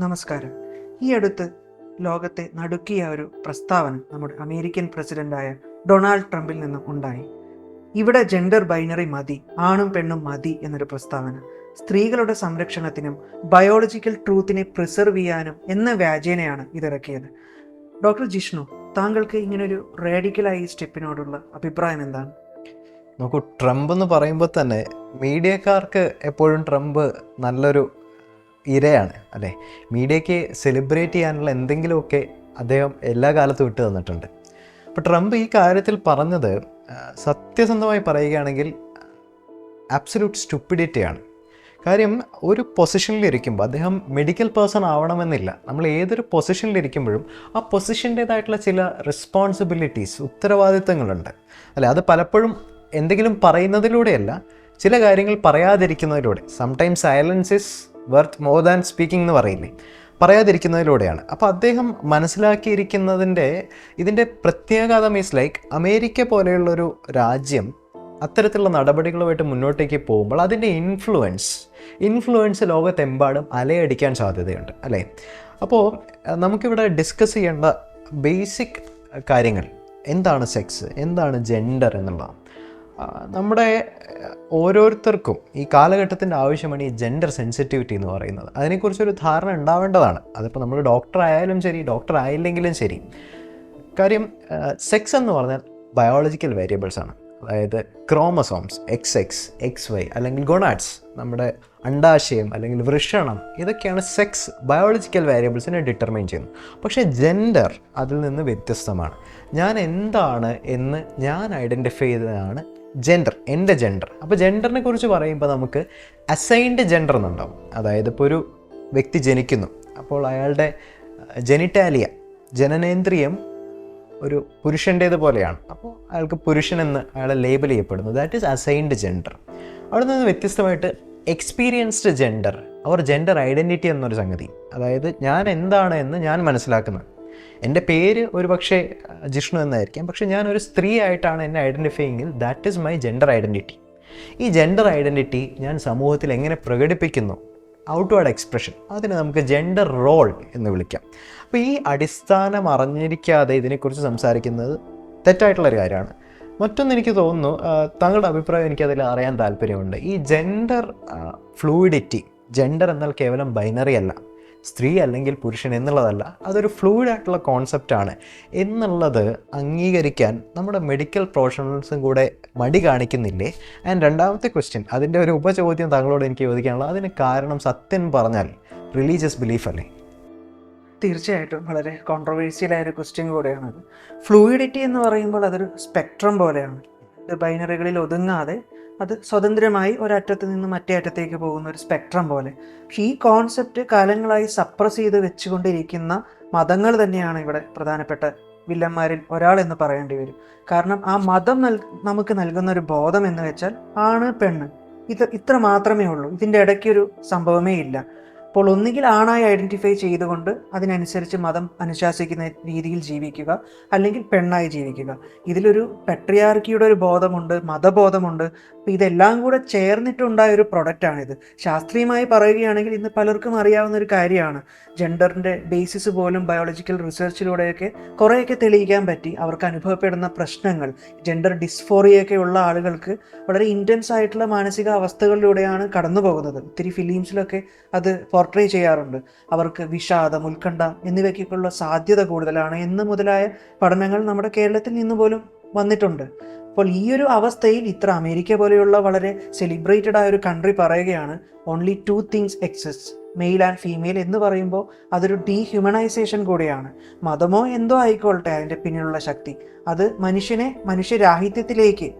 നമസ്കാരം. ഈ അടുത്ത് ലോകത്തെ നടുക്കിയ ഒരു പ്രസ്താവന നമ്മുടെ അമേരിക്കൻ പ്രസിഡന്റായ ഡൊണാൾഡ് ട്രംപിൽ നിന്നും ഉണ്ടായി. ഇവിടെ ജെൻഡർ ബൈനറി മതി ആണും പെണ്ണും മതി എന്നൊരു പ്രസ്താവന. സ്ത്രീകളുടെ സംരക്ഷണത്തിനും ബയോളജിക്കൽ ട്രൂത്തിനെ പ്രിസർവ് ചെയ്യാനും എന്ന വ്യാജേനയാണ് ഇതിറക്കിയത്. ഡോക്ടർ ജിഷ്ണു താങ്കൾക്ക് ഇങ്ങനൊരു റേഡിക്കലായി സ്റ്റെപ്പിനോടുള്ള അഭിപ്രായം എന്താണ്? നോക്കൂ ട്രംപ് എന്ന് പറയുമ്പോൾ തന്നെ മീഡിയക്കാർക്ക് എപ്പോഴും ട്രംപ് നല്ലൊരു ഇരയാണ് അല്ലേ? മീഡിയയ്ക്ക് സെലിബ്രേറ്റ് ചെയ്യാനുള്ള എന്തെങ്കിലുമൊക്കെ അദ്ദേഹം എല്ലാ കാലത്തും ഇട്ട് തന്നിട്ടുണ്ട്. അപ്പോൾ ട്രംപ് ഈ കാര്യത്തിൽ പറഞ്ഞത് സത്യസന്ധമായി പറയുകയാണെങ്കിൽ ആബ്സല്യൂട്ട് സ്റ്റുപ്പിഡിറ്റിയാണ് കാര്യം ഒരു പൊസിഷനിലിരിക്കുമ്പോൾ അദ്ദേഹം മെഡിക്കൽ പേഴ്സൺ ആവണമെന്നില്ല. നമ്മൾ ഏതൊരു പൊസിഷനിലിരിക്കുമ്പോഴും ആ പൊസിഷന്റേതായിട്ടുള്ള ചില റെസ്പോൺസിബിലിറ്റീസ് ഉത്തരവാദിത്തങ്ങളുണ്ട്. അല്ലെ? അത് പലപ്പോഴും എന്തെങ്കിലും പറയുന്നതിലൂടെയല്ല ചില കാര്യങ്ങൾ പറയാതിരിക്കുന്നതിലൂടെ. Sometimes silence is worth more than speaking എന്ന് പറയില്ലേ? പറയാതിരിക്കുന്നതിലൂടെയാണ്. അപ്പോൾ അദ്ദേഹം മനസ്സിലാക്കിയിരിക്കുന്നതിന്റെ ഇതിന്റെ പ്രത്യേകത മീൻസ് ലൈക്ക് അമേരിക്ക പോലെയുള്ളൊരു രാജ്യം അത്തരത്തിലുള്ള നടപടികളുമായിട്ട് മുന്നോട്ടേക്ക് പോകുമ്പോൾ അതിന്റെ ഇൻഫ്ലുവൻസ് ഇൻഫ്ലുവൻസ് ലോകത്തെമ്പാടും അലയടിക്കാൻ സാധ്യതയുണ്ട് അല്ലേ? അപ്പോൾ നമുക്കിവിടെ ഡിസ്കസ് ചെയ്യേണ്ട ബേസിക് കാര്യങ്ങൾ എന്താണ് സെക്സ് എന്താണ് ജെൻഡർ എന്നുള്ളതാണ് നമ്മുടെ ഓരോരുത്തർക്കും ഈ കാലഘട്ടത്തിന്റെ ആവശ്യമാണ് ഈ ജെൻഡർ സെൻസിറ്റിവിറ്റി എന്ന് പറയുന്നത്. അതിനെക്കുറിച്ചൊരു ധാരണ ഉണ്ടാവേണ്ടതാണ്. അതിപ്പോൾ നമ്മൾ ഡോക്ടർ ആയാലും ശരി ഡോക്ടർ ആയില്ലെങ്കിലും ശരി. കാര്യം സെക്സ് എന്ന് പറഞ്ഞാൽ ബയോളജിക്കൽ വേരിയബിൾസ് ആണ്. അതായത് chromosomes X X X Y അല്ലെങ്കിൽ ഗൊണാഡ്സ് നമ്മുടെ അണ്ടാശയം അല്ലെങ്കിൽ വൃഷണം ഇതൊക്കെയാണ് സെക്സ് ബയോളജിക്കൽ വേരിയബിൾസിനെ ഡിറ്റർമൈൻ ചെയ്യുന്നത്. പക്ഷേ ജെൻഡർ അതിൽ നിന്ന് വ്യത്യസ്തമാണ്. ഞാൻ എന്താണ് എന്ന് ഞാൻ ഐഡന്റിഫൈ ചെയ്തതാണ് ജെൻഡർ എന്റെ ജെൻഡർ അപ്പോൾ ജെൻഡറിനെ കുറിച്ച് പറയുമ്പോൾ നമുക്ക് അസൈൻഡ് ജെൻഡർ എന്നുണ്ടാവും. അതായത് ഇപ്പോൾ ഒരു വ്യക്തി ജനിക്കുന്നു. അപ്പോൾ അയാളുടെ ജനിറ്റാലിയ ജനനേന്ദ്രിയം ഒരു പുരുഷന്റേത് പോലെയാണ്. അപ്പോൾ അയാൾക്ക് പുരുഷനെന്ന് അയാളെ ലേബൽ ചെയ്യപ്പെടുന്നു. ദാറ്റ് ഈസ് അസൈൻഡ് ജെൻഡർ അവിടെ നിന്ന് വ്യത്യസ്തമായിട്ട് എക്സ്പീരിയൻസ്ഡ് ജെൻഡർ അവർ ജെൻഡർ ഐഡന്റിറ്റി എന്നൊരു സംഗതി. അതായത് ഞാൻ എന്താണ് എന്ന് ഞാൻ മനസ്സിലാക്കുന്നത്. എന്റെ പേര് ഒരു പക്ഷേ ജിഷ്ണു എന്നായിരിക്കാം. പക്ഷേ ഞാൻ ഒരു സ്ത്രീ ആയിട്ടാണ് എന്നെ ഐഡന്റിഫൈ എങ്കിൽ that is my gender identity ഈ ജെൻഡർ ഐഡന്റിറ്റി ഞാൻ സമൂഹത്തിൽ എങ്ങനെ പ്രകടിപ്പിക്കുന്നു? ഔട്ട്വേർഡ് എക്സ്പ്രഷൻ അതിനെ നമുക്ക് ജെൻഡർ റോൾ എന്ന് വിളിക്കാം. അപ്പോൾ ഈ അടിസ്ഥാനം അറിഞ്ഞിരിക്കാതെ ഇതിനെക്കുറിച്ച് സംസാരിക്കുന്നത് തെറ്റായിട്ടുള്ളൊരു കാര്യമാണ്. മറ്റൊന്ന് എനിക്ക് തോന്നുന്നു താങ്കളുടെ അഭിപ്രായം എനിക്കതിൽ അറിയാൻ താല്പര്യമുണ്ട്. ഈ ജെൻഡർ ഫ്ലൂയിഡിറ്റി ജെൻഡർ എന്നാൽ കേവലം ബൈനറി അല്ല. സ്ത്രീ അല്ലെങ്കിൽ പുരുഷൻ എന്നുള്ളതല്ല അതൊരു ഫ്ലൂയിഡ് ആയിട്ടുള്ള കോൺസെപ്റ്റാണ് എന്നുള്ളത് അംഗീകരിക്കാൻ നമ്മുടെ മെഡിക്കൽ പ്രൊഫഷണൽസും കൂടെ മടി കാണിക്കുന്നില്ലേ? ആൻഡ് രണ്ടാമത്തെ ക്വസ്റ്റ്യൻ അതിന്റെ ഒരു ഉപചോദ്യം താങ്കളോട് എനിക്ക് ചോദിക്കാനുള്ളത് അതിന് കാരണം സത്യം പറഞ്ഞാൽ റിലീജിയസ് ബിലീഫ് അല്ലേ? തീർച്ചയായിട്ടും. വളരെ കോൺട്രവേഴ്സ്യലായ ഒരു ക്വസ്റ്റ്യൻ കൂടെയാണത് ഫ്ലൂയിഡിറ്റി എന്ന് പറയുമ്പോൾ അതൊരു സ്പെക്ട്രം പോലെയാണ്. ബൈനറികളിൽ ഒതുങ്ങാതെ അത് സ്വതന്ത്രമായി ഒരറ്റത്ത് നിന്ന് മറ്റേ അറ്റത്തേക്ക് പോകുന്ന ഒരു സ്പെക്ട്രം പോലെ. പക്ഷേ ഈ കോൺസെപ്റ്റ് കാലങ്ങളായി സപ്രസ് ചെയ്ത് വെച്ചുകൊണ്ടിരിക്കുന്ന മതങ്ങൾ തന്നെയാണ് ഇവിടെ പ്രധാനപ്പെട്ട വില്ലന്മാരിൽ ഒരാൾ എന്ന് പറയേണ്ടി വരും. കാരണം ആ മതം നൽ നമുക്ക് നൽകുന്ന ഒരു ബോധം എന്ന് വെച്ചാൽ ആണ് പെണ്ണ്. ഇത് ഇത്ര മാത്രമേ ഉള്ളൂ. ഇതിന്റെ ഇടയ്ക്കൊരു സംഭവമേ ഇല്ല. അപ്പോൾ ഒന്നുകിൽ ആണായി ഐഡന്റിഫൈ ചെയ്തുകൊണ്ട് അതിനനുസരിച്ച് മതം അനുശാസിക്കുന്ന രീതിയിൽ ജീവിക്കുക അല്ലെങ്കിൽ പെണ്ണായി ജീവിക്കുക. ഇതിലൊരു പെട്രിയാർക്കിയുടെ ഒരു ബോധമുണ്ട് മതബോധമുണ്ട്. അപ്പോൾ ഇതെല്ലാം കൂടെ ചേർന്നിട്ടുണ്ടായ ഒരു പ്രൊഡക്റ്റാണിത് ശാസ്ത്രീയമായി പറയുകയാണെങ്കിൽ ഇന്ന് പലർക്കും അറിയാവുന്ന ഒരു കാര്യമാണ്. ജെൻഡറിന്റെ ബേസിസ് പോലും ബയോളജിക്കൽ റിസർച്ചിലൂടെയൊക്കെ കുറേയൊക്കെ തെളിയിക്കാൻ പറ്റി. അവർക്ക് അനുഭവപ്പെടുന്ന പ്രശ്നങ്ങൾ ജെൻഡർ ഡിസ്ഫോറിയൊക്കെ ഉള്ള ആളുകൾക്ക് വളരെ ഇന്റൻസ് ആയിട്ടുള്ള മാനസിക അവസ്ഥകളിലൂടെയാണ് കടന്നു പോകുന്നത് ഒത്തിരി ഫിലിംസിലൊക്കെ അത് പോർട്രേ ചെയ്യാറുണ്ട്. അവർക്ക് വിഷാദം ഉത്കണ്ഠ എന്നിവയ്ക്കൊക്കെയുള്ള സാധ്യത കൂടുതലാണ് എന്ന് മുതലായ പഠനങ്ങൾ നമ്മുടെ കേരളത്തിൽ നിന്ന് പോലും വന്നിട്ടുണ്ട്. അപ്പോൾ ഈ ഒരു അവസ്ഥയിൽ ഇത്ര അമേരിക്ക പോലെയുള്ള വളരെ സെലിബ്രേറ്റഡ് ആയ ഒരു കൺട്രി പറയുകയാണ് only two things exist male and female എന്ന് പറയുമ്പോൾ അതൊരു ഡീഹ്യൂമനൈസേഷൻ കൂടിയാണ്. മതമോ എന്തോ ആയിക്കോട്ടെ അതിന്റെ പിന്നിലുള്ള ശക്തി. അത് മനുഷ്യനെ മനുഷ്യരാഹിത്യത്തിലേക്ക്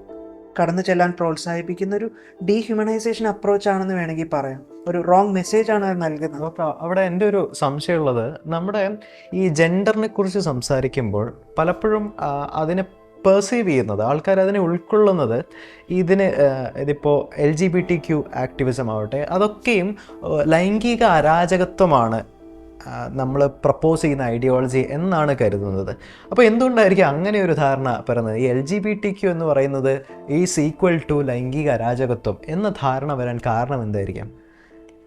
കടന്നു ചെല്ലാൻ പ്രോത്സാഹിപ്പിക്കുന്ന ഒരു ഡീഹ്യൂമനൈസേഷൻ അപ്രോച്ച് ആണെന്ന് വേണമെങ്കിൽ പറയാം. ഒരു റോങ് മെസ്സേജ് ആണ് അവർ നൽകുന്നത്. അപ്പോൾ അവിടെ എന്റെ ഒരു സംശയമുള്ളത് നമ്മുടെ ഈ ജെൻഡറിനെ കുറിച്ച് സംസാരിക്കുമ്പോൾ പലപ്പോഴും അതിനെ പെർസീവ് ചെയ്യുന്നത് ആൾക്കാർ അതിനെ ഉൾക്കൊള്ളുന്നത് ഇതിന് ഇതിപ്പോൾ L G B T Q activism ആവട്ടെ അതൊക്കെയും ലൈംഗിക അരാജകത്വമാണ് നമ്മൾ പ്രപ്പോസ് ചെയ്യുന്ന ഐഡിയോളജി എന്നാണ് കരുതുന്നത്. അപ്പോൾ എന്തുകൊണ്ടായിരിക്കും അങ്ങനെ ഒരു ധാരണ പറയുന്നത് ഈ L G B T Q എന്ന് പറയുന്നത് ഈ സീക്വൽ ടു ലൈംഗിക അരാജകത്വം എന്ന ധാരണ വരാൻ കാരണം എന്തായിരിക്കാം?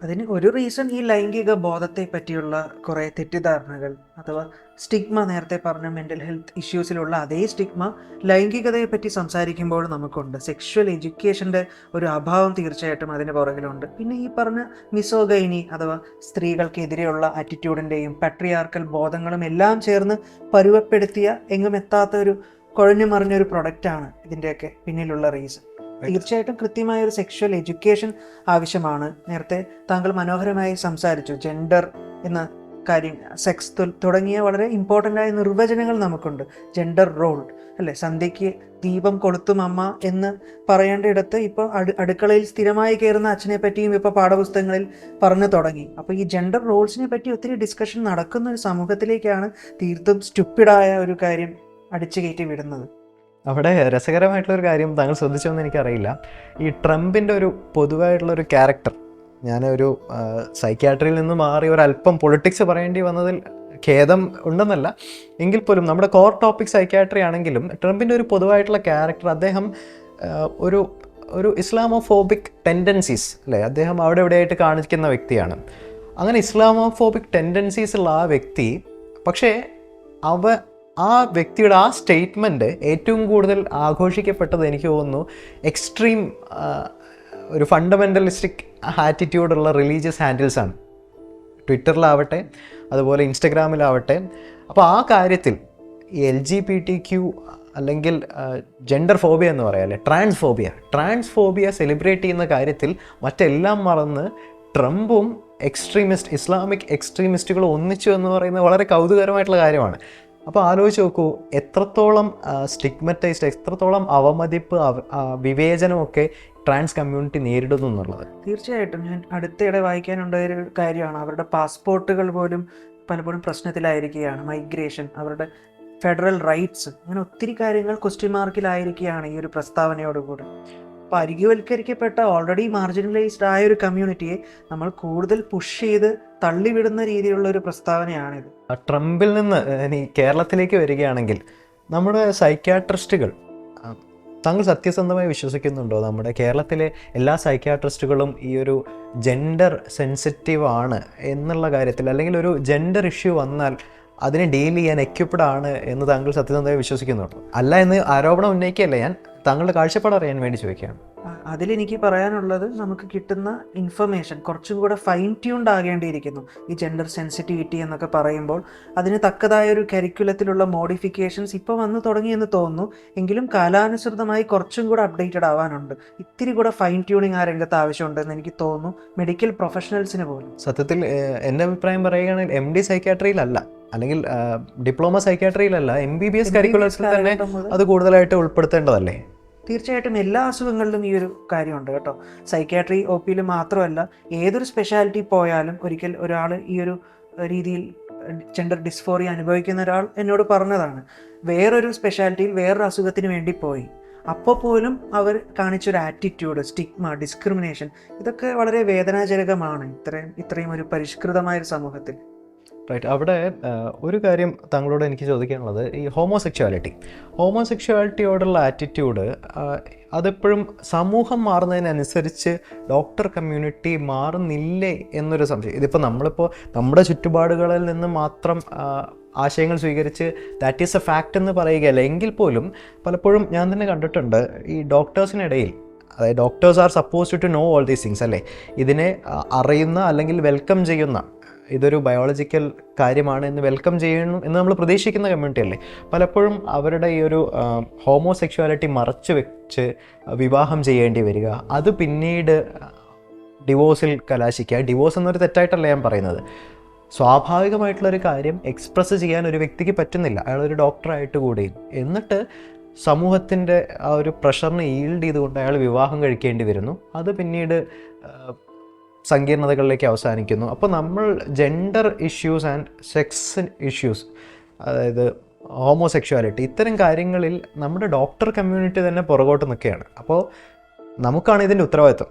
അതിന് ഒരു റീസൺ ഈ ലൈംഗിക ബോധത്തെ പറ്റിയുള്ള കുറേ തെറ്റിദ്ധാരണകൾ അഥവാ സ്റ്റിഗ്മ നേരത്തെ പറഞ്ഞ മെന്റൽ ഹെൽത്ത് ഇഷ്യൂസിലുള്ള അതേ സ്റ്റിഗ്മ ലൈംഗികതയെപ്പറ്റി സംസാരിക്കുമ്പോൾ നമുക്കുണ്ട്. സെക്ഷുവൽ എഡ്യൂക്കേഷന്റെ ഒരു അഭാവം തീർച്ചയായിട്ടും അതിന് പുറകിലുണ്ട്. പിന്നെ ഈ പറഞ്ഞ മിസോഗൈനി അഥവാ സ്ത്രീകൾക്കെതിരെയുള്ള ആറ്റിറ്റ്യൂഡിന്റെയും പട്രിയാർക്കൽ ബോധങ്ങളും എല്ലാം ചേർന്ന് പരുവപ്പെടുത്തിയ എങ്ങും എത്താത്ത ഒരു കുഴഞ്ഞു മറിഞ്ഞൊരു പ്രൊഡക്റ്റാണ് ഇതിന്റെയൊക്കെ പിന്നിലുള്ള റീസൺ തീർച്ചയായിട്ടും കൃത്യമായ ഒരു സെക്ഷുവൽ എഡ്യൂക്കേഷൻ ആവശ്യമാണ്. നേരത്തെ താങ്കൾ മനോഹരമായി സംസാരിച്ചു ജെൻഡർ എന്ന കാര്യം സെക്സ് തുടങ്ങിയ വളരെ ഇമ്പോർട്ടന്റ് ആയ നിർവചനങ്ങൾ നമുക്കുണ്ട്. ജെൻഡർ റോൾ അല്ലേ? സന്ധ്യയ്ക്ക് ദീപം കൊളുത്തും അമ്മ എന്ന് പറയേണ്ടയിടത്ത് ഇപ്പോൾ അടു അടുക്കളയിൽ സ്ഥിരമായി കയറുന്ന അച്ഛനെ പറ്റിയും ഇപ്പോൾ പാഠപുസ്തകങ്ങളിൽ പറഞ്ഞു തുടങ്ങി. അപ്പോൾ ഈ ജെൻഡർ റോൾസിനെ പറ്റി ഒത്തിരി ഡിസ്കഷൻ നടക്കുന്ന ഒരു സമൂഹത്തിലേക്കാണ് തീർത്തും സ്റ്റുപ്പിഡായ ഒരു കാര്യം അടിച്ചു കയറ്റി വിടുന്നത്. അവിടെ രസകരമായിട്ടുള്ള ഒരു കാര്യം താങ്കൾ ശ്രദ്ധിച്ചോന്ന് എനിക്കറിയില്ല. ഈ ട്രംപിന്റെ ഒരു പൊതുവായിട്ടുള്ള ഒരു ക്യാരക്ടർ ഞാൻ ഒരു സൈക്യാട്രിയിൽ നിന്ന് മാറി ഒരല്പം പൊളിറ്റിക്സ് പറയേണ്ടി വന്നതിൽ ഖേദം ഉണ്ടെന്നല്ല. എങ്കിൽ പോലും നമ്മുടെ കോർ ടോപ്പിക് സൈക്യാട്രി ആണെങ്കിലും ട്രംപിന്റെ ഒരു പൊതുവായിട്ടുള്ള ക്യാരക്ടർ അദ്ദേഹം ഒരു ഒരു ഇസ്ലാമോഫോബിക് ടെൻഡൻസീസ് അല്ലേ? അദ്ദേഹം അവിടെ ഇവിടെയായിട്ട് കാണിക്കുന്ന വ്യക്തിയാണ്. അങ്ങനെ ഇസ്ലാമോഫോബിക് ടെൻഡൻസീസ് ഉള്ള ആ വ്യക്തി പക്ഷേ അവ ആ വ്യക്തിയുടെ ആ സ്റ്റേറ്റ്മെന്റ് ഏറ്റവും കൂടുതൽ ആഘോഷിക്കപ്പെട്ടത് എനിക്ക് തോന്നുന്നു എക്സ്ട്രീം ഒരു ഫണ്ടമെന്റലിസ്റ്റിക് ആറ്റിറ്റ്യൂഡുള്ള റിലീജിയസ് ഹാൻഡിൽസാണ് ട്വിറ്ററിലാവട്ടെ അതുപോലെ ഇൻസ്റ്റഗ്രാമിലാവട്ടെ അപ്പോൾ ആ കാര്യത്തിൽ ഈ L G B T Q അല്ലെങ്കിൽ ജെൻഡർ ഫോബിയ എന്ന് പറയാല്ലേ trans phobia trans phobia celebrate ചെയ്യുന്ന കാര്യത്തിൽ മറ്റെല്ലാം മറന്ന് ട്രംപും എക്സ്ട്രീമിസ്റ്റ് ഇസ്ലാമിക് എക്സ്ട്രീമിസ്റ്റുകളും ഒന്നിച്ചു എന്ന് പറയുന്നത് വളരെ കൗതുകരമായിട്ടുള്ള കാര്യമാണ്. അപ്പോൾ ആലോചിച്ച് നോക്കൂ എത്രത്തോളം സ്റ്റിഗ്മറ്റൈസ്ഡ് എത്രത്തോളം അവമതിപ്പ് വിവേചനമൊക്കെ ട്രാൻസ് കമ്മ്യൂണിറ്റി നേരിടുന്നു എന്നുള്ളത്. തീർച്ചയായിട്ടും. ഞാൻ അടുത്തിടെ വായിക്കാനുണ്ടായ ഒരു കാര്യമാണ്. അവരുടെ പാസ്പോർട്ടുകൾ പോലും പലപ്പോഴും പ്രശ്നത്തിലായിരിക്കുകയാണ്. മൈഗ്രേഷൻ അവരുടെ ഫെഡറൽ റൈറ്റ്സ് അങ്ങനെ ഒത്തിരി കാര്യങ്ങൾ ക്വസ്റ്റ്യൻ മാർക്കിലായിരിക്കുകയാണ് ഈ ഒരു പ്രസ്താവനയോടുകൂടി. അപ്പോൾ അരികുവൽക്കരിക്കപ്പെട്ട ഓൾറെഡി മാർജിനലൈസ്ഡ് ആയ ഒരു കമ്മ്യൂണിറ്റിയെ നമ്മൾ കൂടുതൽ പുഷ് ചെയ്ത് തള്ളിവിടുന്ന രീതിയിലുള്ള ഒരു പ്രസ്താവനയാണിത്. ട്രംപിൽ നിന്ന് ഇനി കേരളത്തിലേക്ക് വരികയാണെങ്കിൽ നമ്മുടെ സൈക്യാട്രിസ്റ്റുകൾ താങ്കൾ സത്യസന്ധമായി വിശ്വസിക്കുന്നുണ്ടോ? നമ്മുടെ കേരളത്തിലെ എല്ലാ സൈക്യാട്രിസ്റ്റുകളും ഈ ഒരു ജെൻഡർ സെൻസിറ്റീവ് ആണ് എന്നുള്ള കാര്യത്തിൽ അല്ലെങ്കിൽ ഒരു ജെൻഡർ ഇഷ്യൂ വന്നാൽ അതിനെ ഡീൽ ചെയ്യാൻ എക്യുപ്ഡ് ആണ് എന്ന് താങ്കൾ സത്യസന്ധമായി വിശ്വസിക്കുന്നുണ്ടോ? അല്ല എന്ന് ആരോപണം ഉന്നയിക്കുകയല്ല ഞാൻ. താങ്കളുടെ കാഴ്ചപ്പാട് അറിയാൻ വേണ്ടി ചോദിക്കുകയാണ്. അതിലെനിക്ക് പറയാനുള്ളത് നമുക്ക് കിട്ടുന്ന ഇൻഫർമേഷൻ കുറച്ചും കൂടെ ഫൈൻ ട്യൂൺഡ് ആകേണ്ടിയിരിക്കുന്നു. ഈ ജെൻഡർ സെൻസിറ്റിവിറ്റി എന്നൊക്കെ പറയുമ്പോൾ അതിന് തക്കതായ ഒരു കരിക്കുലത്തിലുള്ള മോഡിഫിക്കേഷൻസ് ഇപ്പോൾ വന്നു തുടങ്ങിയെന്ന് തോന്നുന്നു. എങ്കിലും കാലാനുസൃതമായി കുറച്ചും കൂടെ അപ്ഡേറ്റഡ് ആവാനുണ്ട്. ഇത്തിരി കൂടെ ഫൈൻ ട്യൂണിങ് ആ രംഗത്ത് ആവശ്യമുണ്ടെന്ന് എനിക്ക് തോന്നുന്നു. മെഡിക്കൽ പ്രൊഫഷണൽസിന് പോലും. സത്യത്തിൽ എന്റെ അഭിപ്രായം പറയുകയാണെങ്കിൽ എം ഡി സൈക്യാട്രിയിലല്ല അല്ലെങ്കിൽ ഡിപ്ലോമ സൈക്യാട്രിയിലല്ല എം ബി ബി എസ് കരിക്കുലത്തിൽ തന്നെ അത് കൂടുതലായിട്ട് ഉൾപ്പെടുത്തേണ്ടതല്ലേ? തീർച്ചയായിട്ടും എല്ലാ അസുഖങ്ങളിലും ഈ ഒരു കാര്യമുണ്ട് കേട്ടോ. സൈക്യാട്രി ഒ പിയിൽ മാത്രമല്ല ഏതൊരു സ്പെഷ്യാലിറ്റി പോയാലും ഒരിക്കൽ ഒരാൾ ഈ ഒരു രീതിയിൽ ജെൻഡർ ഡിസ്ഫോറിയ അനുഭവിക്കുന്ന ഒരാൾ എന്നോട് പറഞ്ഞതാണ്. വേറൊരു സ്പെഷ്യാലിറ്റിയിൽ വേറൊരു അസുഖത്തിന് വേണ്ടി പോയി. അപ്പോൾ പോലും അവർ കാണിച്ചൊരു ആറ്റിറ്റ്യൂഡ് സ്റ്റിഗ്മ ഡിസ്ക്രിമിനേഷൻ ഇതൊക്കെ വളരെ വേദനാജനകമാണ് ഇത്രയും ഇത്രയും ഒരു പരിഷ്കൃതമായ ഒരു സമൂഹത്തിൽ. റൈറ്റ് അവിടെ ഒരു കാര്യം താങ്കളോട് എനിക്ക് ചോദിക്കാനുള്ളത്. ഈ ഹോമോസെക്ഷുവാലിറ്റി. ഹോമോസെക്ഷുവാലിറ്റിയോടുള്ള ആറ്റിറ്റ്യൂഡ് അതെപ്പോഴും സമൂഹം മാറുന്നതിനനുസരിച്ച് ഡോക്ടർ കമ്മ്യൂണിറ്റി മാറുന്നില്ലേ എന്നൊരു സംശയം. ഇതിപ്പോൾ നമ്മളിപ്പോൾ നമ്മുടെ ചുറ്റുപാടുകളിൽ നിന്ന് മാത്രം ആശയങ്ങൾ സ്വീകരിച്ച് ദാറ്റ് ഈസ് എ ഫാക്റ്റ് എന്ന് പറയുകയല്ല. എങ്കിൽ പോലും പലപ്പോഴും ഞാൻ തന്നെ കണ്ടിട്ടുണ്ട് ഈ ഡോക്ടേഴ്സിനിടയിൽ അതായത് doctors are suppose to know all these things അല്ലേ? ഇതിനെ അറിയുന്ന അല്ലെങ്കിൽ വെൽക്കം ചെയ്യുന്ന ഇതൊരു ബയോളജിക്കൽ കാര്യമാണ് എന്ന് വെൽക്കം ചെയ്യണം എന്ന് നമ്മൾ പ്രതീക്ഷിക്കുന്ന കമ്മ്യൂണിറ്റി അല്ലേ? പലപ്പോഴും അവരുടെ ഈ ഒരു ഹോമോസെക്ഷുവാലിറ്റി മറച്ചു വെച്ച് വിവാഹം ചെയ്യേണ്ടി വരിക. അത് പിന്നീട് ഡിവോഴ്സിൽ കലാശിക്കുക. ഡിവോഴ്സ് എന്നൊരു തെറ്റായിട്ടല്ല ഞാൻ പറയുന്നത്. സ്വാഭാവികമായിട്ടുള്ളൊരു കാര്യം എക്സ്പ്രസ് ചെയ്യാൻ ഒരു വ്യക്തിക്ക് പറ്റുന്നില്ല. അയാൾ ഒരു ഡോക്ടറായിട്ട് കൂടി. എന്നിട്ട് സമൂഹത്തിന്റെ ആ ഒരു പ്രഷറിനെ ഈൽഡ് ചെയ്തുകൊണ്ട് അയാൾ വിവാഹം കഴിക്കേണ്ടി വരുന്നു. അത് പിന്നീട് സങ്കീർണതകളിലേക്ക് അവസാനിക്കുന്നു. അപ്പോൾ നമ്മൾ gender issues and sex issues അതായത് ഹോമോസെക്ഷുവാലിറ്റി ഇത്തരം കാര്യങ്ങളിൽ നമ്മുടെ ഡോക്ടർ കമ്മ്യൂണിറ്റി തന്നെ പുറകോട്ട് നിൽക്കുകയാണ്. അപ്പോൾ നമുക്കാണ് ഇതിന്റെ ഉത്തരവാദിത്വം.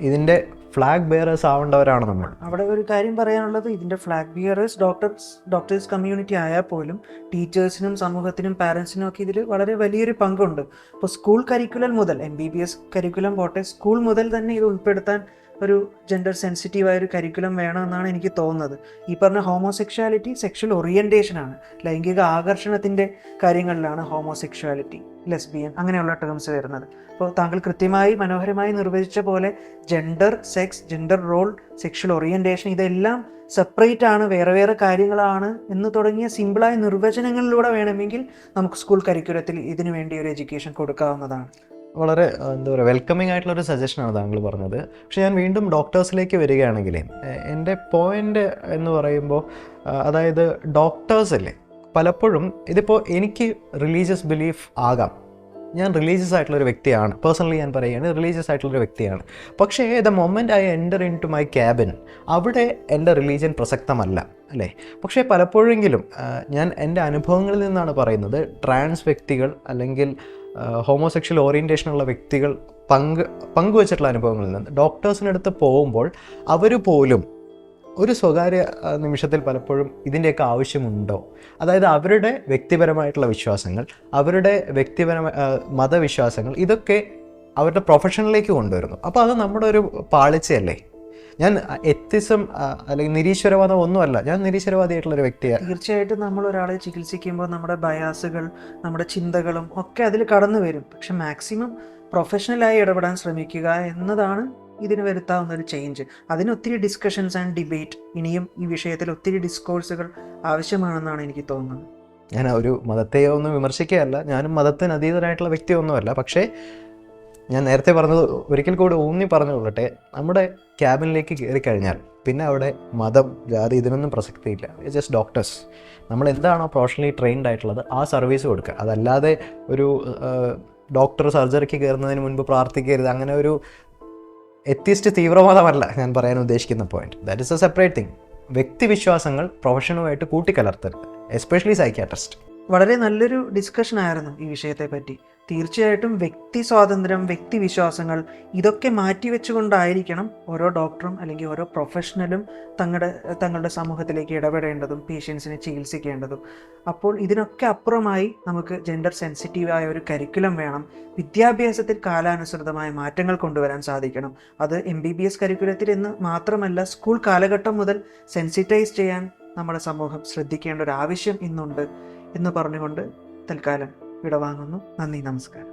ഇതിന്റെ ഫ്ലാഗ് ബെയറേഴ്സ് ആവേണ്ടവരാണ് നമ്മൾ. അവിടെ ഒരു കാര്യം പറയാനുള്ളത് ഇതിന്റെ flag bearers doctors doctors community ആയാൽ പോലും ടീച്ചേഴ്സിനും സമൂഹത്തിനും പാരൻസിനും ഒക്കെ ഇതിൽ വളരെ വലിയൊരു പങ്കുണ്ട്. ഇപ്പോൾ സ്കൂൾ കരിക്കുലം മുതൽ M B B S curriculum പോട്ടെ സ്കൂൾ മുതൽ തന്നെ ഇത് ഉൾപ്പെടുത്താൻ ഒരു ജെൻഡർ സെൻസിറ്റീവായ ഒരു കരിക്കുലം വേണമെന്നാണ് എനിക്ക് തോന്നുന്നത്. ഈ പറഞ്ഞ ഹോമോസെക്ഷുവാലിറ്റി സെക്ഷൽ ഓറിയന്റേഷനാണ് ലൈംഗിക ആകർഷണത്തിന്റെ കാര്യങ്ങളിലാണ് ഹോമോസെക്ഷുവാലിറ്റി ലെസ്ബിയൻ അങ്ങനെയുള്ള ടേംസ് വരുന്നത്. അപ്പോൾ താങ്കൾ കൃത്യമായി മനോഹരമായി നിർവചിച്ച പോലെ gender sex gender role sexual orientation ഇതെല്ലാം സെപ്പറേറ്റ് ആണ് വേറെ വേറെ കാര്യങ്ങളാണ് എന്ന് തുടങ്ങിയ സിമ്പിളായ നിർവചനങ്ങളിലൂടെ വേണമെങ്കിൽ നമുക്ക് സ്കൂൾ കരിക്കുലത്തിൽ ഇതിനു വേണ്ടി ഒരു എഡ്യൂക്കേഷൻ കൊടുക്കാവുന്നതാണ്. വളരെ എന്താ പറയുക വെൽക്കമിങ് ആയിട്ടുള്ള ഒരു സജഷനാണ് താങ്കൾ പറഞ്ഞത്. പക്ഷെ ഞാൻ വീണ്ടും ഡോക്ടേഴ്സിലേക്ക് വരികയാണെങ്കിൽ എന്റെ പോയിന്റ് എന്ന് പറയുമ്പോൾ അതായത് ഡോക്ടേഴ്സ് അല്ലേ പലപ്പോഴും ഇതിപ്പോൾ എനിക്ക് റിലീജിയസ് ബിലീഫ് ആകാം. ഞാൻ റിലീജിയസ് ആയിട്ടുള്ള ഒരു വ്യക്തിയാണ്. പേഴ്സണലി ഞാൻ പറയുകയാണ് റിലീജിയസ് ആയിട്ടുള്ള ഒരു വ്യക്തിയാണ്. പക്ഷേ the moment I enter into my cabin അവിടെ എന്റെ റിലീജിയൻ പ്രസക്തമല്ല അല്ലേ? പക്ഷേ പലപ്പോഴെങ്കിലും ഞാൻ എന്റെ അനുഭവങ്ങളിൽ നിന്നാണ് പറയുന്നത് ട്രാൻസ് വ്യക്തികൾ അല്ലെങ്കിൽ ഹോമോസെക്ഷൽ ഓറിയന്റേഷനുള്ള വ്യക്തികൾ പങ്ക് പങ്കുവച്ചിട്ടുള്ള അനുഭവങ്ങളിൽ നിന്ന് ഡോക്ടേഴ്സിനടുത്ത് പോകുമ്പോൾ അവർ പോലും ഒരു സ്വകാര്യ നിമിഷത്തിൽ പലപ്പോഴും ഇതിന്റെയൊക്കെ ആവശ്യമുണ്ടോ? അതായത് അവരുടെ വ്യക്തിപരമായിട്ടുള്ള വിശ്വാസങ്ങൾ അവരുടെ വ്യക്തിപരമായ മതവിശ്വാസങ്ങൾ ഇതൊക്കെ അവരുടെ പ്രൊഫഷനിലേക്ക് കൊണ്ടുവരുന്നു. അപ്പോൾ അത് നമ്മുടെ ഒരു പാളിച്ചയല്ലേ? ഞാൻ എത്തിസം അല്ലെങ്കിൽ നിരീശ്വരവാദം ഒന്നുമല്ല ഞാൻ നിരീശ്വരവാദിയായിട്ടുള്ള ഒരു വ്യക്തിയാണ് തീർച്ചയായിട്ടും നമ്മൾ ഒരാളെ ചികിത്സിക്കുമ്പോൾ നമ്മുടെ ബയാസുകൾ നമ്മുടെ ചിന്തകളും ഒക്കെ അതിൽ കടന്നു വരും. പക്ഷെ മാക്സിമം പ്രൊഫഷണലായി ഇടപെടാൻ ശ്രമിക്കുക എന്നതാണ് ഇതിന് വരുത്താവുന്ന ഒരു ചേഞ്ച് അതിന് ഒത്തിരി ഡിസ്കഷൻസ് ആൻഡ് ഡിബേറ്റ് ഇനിയും ഈ വിഷയത്തിൽ ഒത്തിരി ഡിസ്കോഴ്സുകൾ ആവശ്യമാണെന്നാണ് എനിക്ക് തോന്നുന്നത്. ഞാൻ ഒരു മതത്തെയോ ഒന്നും വിമർശിക്കുകയല്ല. ഞാനും മതത്തിന് അതീതനായിട്ടുള്ള വ്യക്തിയൊന്നുമല്ല. പക്ഷേ ഞാൻ നേരത്തെ പറഞ്ഞത് ഒരിക്കൽ കൂടി ഊന്നി പറഞ്ഞുകൊള്ളട്ടെ. നമ്മുടെ ക്യാബിനിലേക്ക് കയറി കഴിഞ്ഞാൽ പിന്നെ അവിടെ മതം ജാതി ഇതിനൊന്നും പ്രസക്തിയില്ല ജസ്റ്റ് ഡോക്ടേഴ്സ് നമ്മൾ എന്താണോ പ്രൊഫഷണലി ട്രെയിൻഡ് ആയിട്ടുള്ളത് ആ സർവീസ് കൊടുക്കുക. അതല്ലാതെ ഒരു ഡോക്ടർ സർജറിക്ക് കയറുന്നതിന് മുൻപ് പ്രാർത്ഥിക്കരുത്. അങ്ങനെ ഒരു എത്തിസ്റ്റ് തീവ്രവാദമല്ല ഞാൻ പറയാൻ ഉദ്ദേശിക്കുന്ന point that is a separate thing വ്യക്തിവിശ്വാസങ്ങൾ പ്രൊഫഷനുമായിട്ട് കൂട്ടിക്കലർത്തരുത് എസ്പെഷ്യലി സൈക്യാട്രിസ്റ്റ് വളരെ നല്ലൊരു ഡിസ്കഷൻ ആയിരുന്നു ഈ വിഷയത്തെ പറ്റി തീർച്ചയായിട്ടും വ്യക്തി സ്വാതന്ത്ര്യം വ്യക്തി വിശ്വാസങ്ങൾ ഇതൊക്കെ മാറ്റിവെച്ചുകൊണ്ടായിരിക്കണം ഓരോ ഡോക്ടറും അല്ലെങ്കിൽ ഓരോ പ്രൊഫഷണലും തങ്ങളുടെ തങ്ങളുടെ സമൂഹത്തിലേക്ക് ഇടപെടേണ്ടതും പേഷ്യൻസിനെ ചികിത്സിക്കേണ്ടതും. അപ്പോൾ ഇതിനൊക്കെ അപ്പുറമായി നമുക്ക് ജെൻഡർ സെൻസിറ്റീവായ ഒരു കരിക്കുലം വേണം. വിദ്യാഭ്യാസത്തിൽ കാലാനുസൃതമായ മാറ്റങ്ങൾ കൊണ്ടുവരാൻ സാധിക്കണം. അത് എം ബി ബി എസ് കരിക്കുലത്തിൽ എന്ന് മാത്രമല്ല സ്കൂൾ കാലഘട്ടം മുതൽ സെൻസിറ്റൈസ് ചെയ്യാൻ നമ്മുടെ സമൂഹം ശ്രദ്ധിക്കേണ്ട ഒരു ആവശ്യം ഇന്നുണ്ട് എന്ന് പറഞ്ഞുകൊണ്ട് തൽക്കാലം വിടവാങ്ങുന്നു നന്ദി നമസ്കാരം.